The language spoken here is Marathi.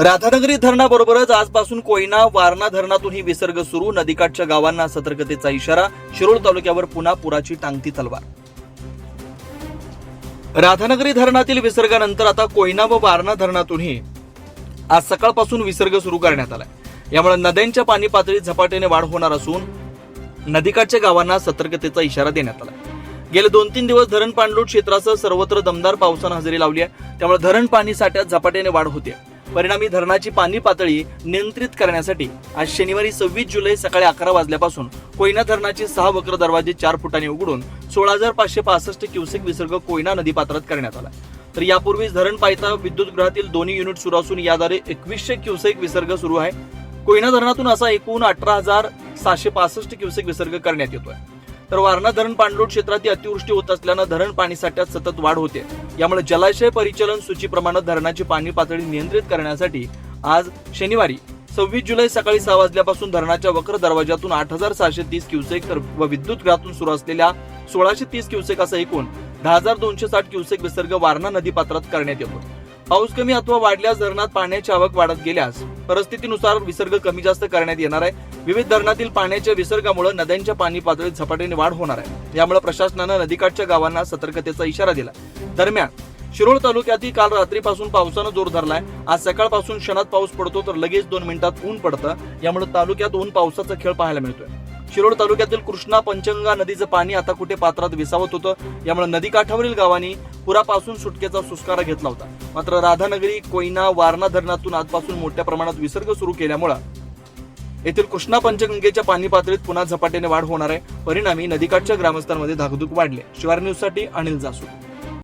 राधानगरी धरणाबरोबरच आजपासून कोयना वारणा धरणातूनही विसर्ग सुरू. नदीकाठच्या गावांना सतर्कतेचा इशारा. शिरोळ तालुक्यावर पुन्हा पुराची टांगती तलवार. राधानगरी धरणातील विसर्गानंतर आता कोयना व वारणा धरणातूनही आज सकाळपासून विसर्ग सुरू करण्यात आलाय. यामुळे नद्यांच्या पाणी पातळीत झपाट्याने वाढ होणार असून नदीकाठच्या गावांना सतर्कतेचा इशारा देण्यात आला गेले दोन तीन दिवस धरण पाणलोट क्षेत्रासह सर्वत्र दमदार पावसानं हजेरी लावली आहे. त्यामुळे धरण पाणी साठ्यात झपाट्याने वाढ होते परिणामी धरणाची पाणी पातळी नियंत्रित करण्यासाठी आज शनिवारी सव्वीस जुलै सकाळी अकरा वाजल्यापासून कोयना धरणाचे सहा वक्र दरवाजे चार फुटांनी उघडून सोळा हजार पाचशे पासष्ट क्युसेक विसर्ग कोयना नदी पात्रात करण्यात आला. तर यापूर्वीच धरण पायथा विद्युत गृहातील दोन्ही युनिट सुरू असून याद्वारे एकवीसशे क्युसेक विसर्ग सुरू आहे. कोयना धरणातून असा एकूण अठरा हजार सहाशे पासष्ट क्युसेक विसर्ग करण्यात येतोय. तर वारणा धरण पाणलोट क्षेत्रात अतिवृष्टी होत असल्यानं धरण पाणी साठ्यात सतत वाढ होते. यामुळे जलाशय परिचलन सूचीप्रमाणे धरणाची पाणी पातळी नियंत्रित करण्यासाठी आज शनिवारी सव्वीस जुलै सकाळी सहा वाजल्यापासून धरणाच्या वक्र दरवाजातून आठ हजार सहाशे तीस क्युसेक तर व विद्युत घरातून सुरू असलेल्या सोळाशे तीस क्युसेक असं एकूण दहा हजार दोनशे साठ क्युसेक विसर्ग वारणा नदी पात्रात करण्यात येतो. पाऊस कमी अथवा वाढल्यास धरणात पाण्याची आवक वाढत गेल्यास परिस्थितीनुसार विसर्ग कमी जास्त करण्यात येणार आहे. विविध धरणातील पाण्याच्या विसर्गामुळे नद्यांच्या पाणी पातळीत झपाट्याने वाढ होणार आहे. यामुळे प्रशासनानं नदीकाठच्या गावांना सतर्कतेचा इशारा दिला. दरम्यान शिरोळ तालुक्यातही काल रात्रीपासून पावसानं जोर धरलाय. आज सकाळपासून क्षणात पाऊस पडतो तर लगेच दोन मिनिटात ऊन पडतं. यामुळे तालुक्यात ऊन पावसाचा खेळ पाहायला मिळतोय. शिरोळ तालुक्यातील कृष्णा पंचगंगा नदीचं पाणी आता कुठे पात्रात विसावत होतं? यामुळे नदीकाठावरील गावांनी पुरापासून सुटकेचा सुस्कारा घेतला होता मात्र राधानगरी कोयना वारणा धरणातून आजपासून मोठ्या प्रमाणात विसर्ग सुरू केल्यामुळे येथील कृष्णा पंचगंगेच्या पाणी पातळीत पुन्हा झपाट्याने वाढ होणार आहे. परिणामी नदीकाठच्या ग्रामस्थांमध्ये धाकधूक वाढली शिवार न्यूजसाठी अनिल जासू.